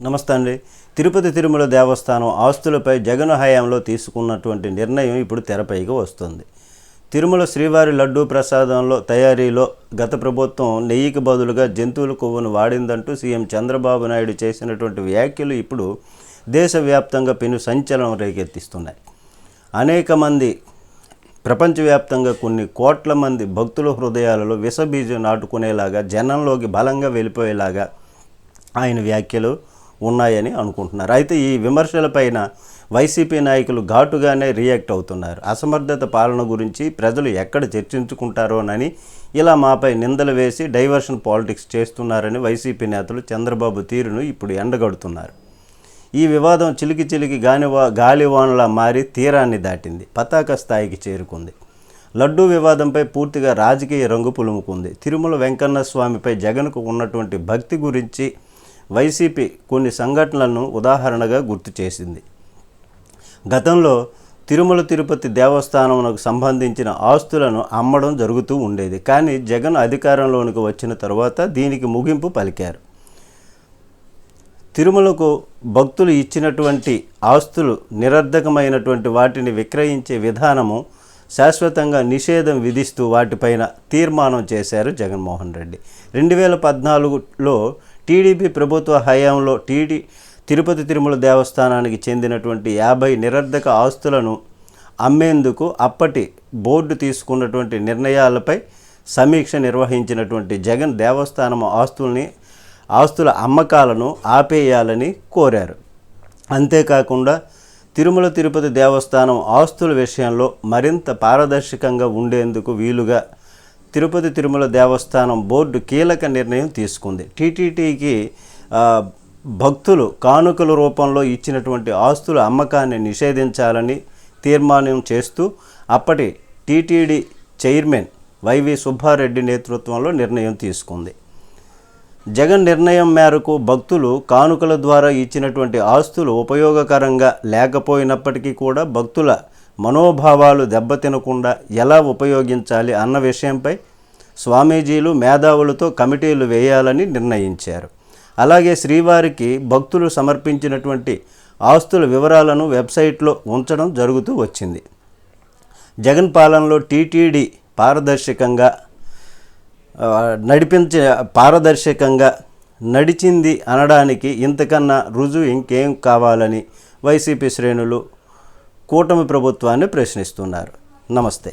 నమస్తే అండి. తిరుపతి తిరుమల దేవస్థానం ఆస్తులపై జగన్ హయాంలో తీసుకున్నటువంటి నిర్ణయం ఇప్పుడు తెరపైకి వస్తుంది. తిరుమల శ్రీవారి లడ్డూ ప్రసాదంలో తయారీలో గత ప్రభుత్వం నెయ్యికి బదులుగా జంతువుల కొవ్వును వాడిందంటూ సీఎం చంద్రబాబు నాయుడు చేసినటువంటి వ్యాఖ్యలు ఇప్పుడు దేశవ్యాప్తంగా పెను సంచలనం రేకెత్తిస్తున్నాయి. అనేక మంది ప్రపంచవ్యాప్తంగా కొన్ని కోట్ల మంది భక్తుల హృదయాలలో విషబీజం నాటుకునేలాగా జనంలోకి బలంగా వెళ్ళిపోయేలాగా ఆయన వ్యాఖ్యలు ఉన్నాయని అనుకుంటున్నారు. అయితే ఈ విమర్శలపైన వైసీపీ నాయకులు ఘాటుగానే రియాక్ట్ అవుతున్నారు. అసమర్థత పాలన గురించి ప్రజలు ఎక్కడ చర్చించుకుంటారోనని ఇలా మాపై నిందలు వేసి డైవర్షన్ పాలిటిక్స్ చేస్తున్నారని వైసీపీ నేతలు చంద్రబాబు తీరును ఇప్పుడు ఎండగడుతున్నారు. ఈ వివాదం చిలికి చిలికి గానివా గాలివానలా మారి తీరాన్ని దాటింది. పతాక స్థాయికి చేరుకుంది. లడ్డూ వివాదంపై పూర్తిగా రాజకీయ రంగు పులుముకుంది. తిరుమల వెంకన్న స్వామిపై జగన్కు ఉన్నటువంటి భక్తి గురించి వైసీపీ కొన్ని సంఘటనలను ఉదాహరణగా గుర్తు చేసింది. గతంలో తిరుమల తిరుపతి దేవస్థానమునకు సంబంధించిన ఆస్తులను అమ్మడం జరుగుతూ ఉండేది. కానీ జగన్ అధికారంలోనికి వచ్చిన తర్వాత దీనికి ముగింపు పలికారు. తిరుమలకు భక్తులు ఇచ్చినటువంటి ఆస్తులు నిరర్ధకమైనటువంటి వాటిని విక్రయించే విధానము శాశ్వతంగా నిషేధం విధిస్తూ వాటిపైన తీర్మానం చేశారు జగన్మోహన్ రెడ్డి. రెండు వేల పద్నాలుగులో టీడీపీ ప్రభుత్వ హయాంలో టీడీ తిరుపతి తిరుమల దేవస్థానానికి చెందినటువంటి యాభై నిరర్ధక ఆస్తులను అమ్మేందుకు అప్పటి బోర్డు తీసుకున్నటువంటి నిర్ణయాలపై సమీక్ష నిర్వహించినటువంటి జగన్ దేవస్థానం ఆస్తుల్ని ఆస్తుల అమ్మకాలను ఆపేయాలని కోరారు. అంతేకాకుండా తిరుమల తిరుపతి దేవస్థానం ఆస్తుల విషయంలో మరింత పారదర్శకంగా ఉండేందుకు వీలుగా తిరుపతి తిరుమల దేవస్థానం బోర్డు కీలక నిర్ణయం తీసుకుంది. టీటీటీకి భక్తులు కానుకల రూపంలో ఇచ్చినటువంటి ఆస్తుల అమ్మకాన్ని నిషేధించాలని తీర్మానం చేస్తూ అప్పటి టీటీడీ చైర్మన్ వైవి సుబ్బారెడ్డి నేతృత్వంలో నిర్ణయం తీసుకుంది. జగన్ నిర్ణయం మేరకు భక్తులు కానుకల ద్వారా ఇచ్చినటువంటి ఆస్తులు ఉపయోగకరంగా లేకపోయినప్పటికీ కూడా భక్తుల మనోభావాలు దెబ్బతినకుండా ఎలా ఉపయోగించాలి అన్న విషయంపై స్వామీజీలు మేధావులతో కమిటీలు వేయాలని నిర్ణయించారు. అలాగే శ్రీవారికి భక్తులు సమర్పించినటువంటి ఆస్తుల వివరాలను వెబ్సైట్లో ఉంచడం జరుగుతూ వచ్చింది. జగన్ పాలనలో టీటీడీ పారదర్శకంగా నడిపించే పారదర్శకంగా నడిచింది అనడానికి ఇంతకన్నా రుజువు ఇంకేం కావాలని వైసీపీ శ్రేణులు కూటమి ప్రభుత్వాన్ని ప్రశ్నిస్తున్నారు. నమస్తే.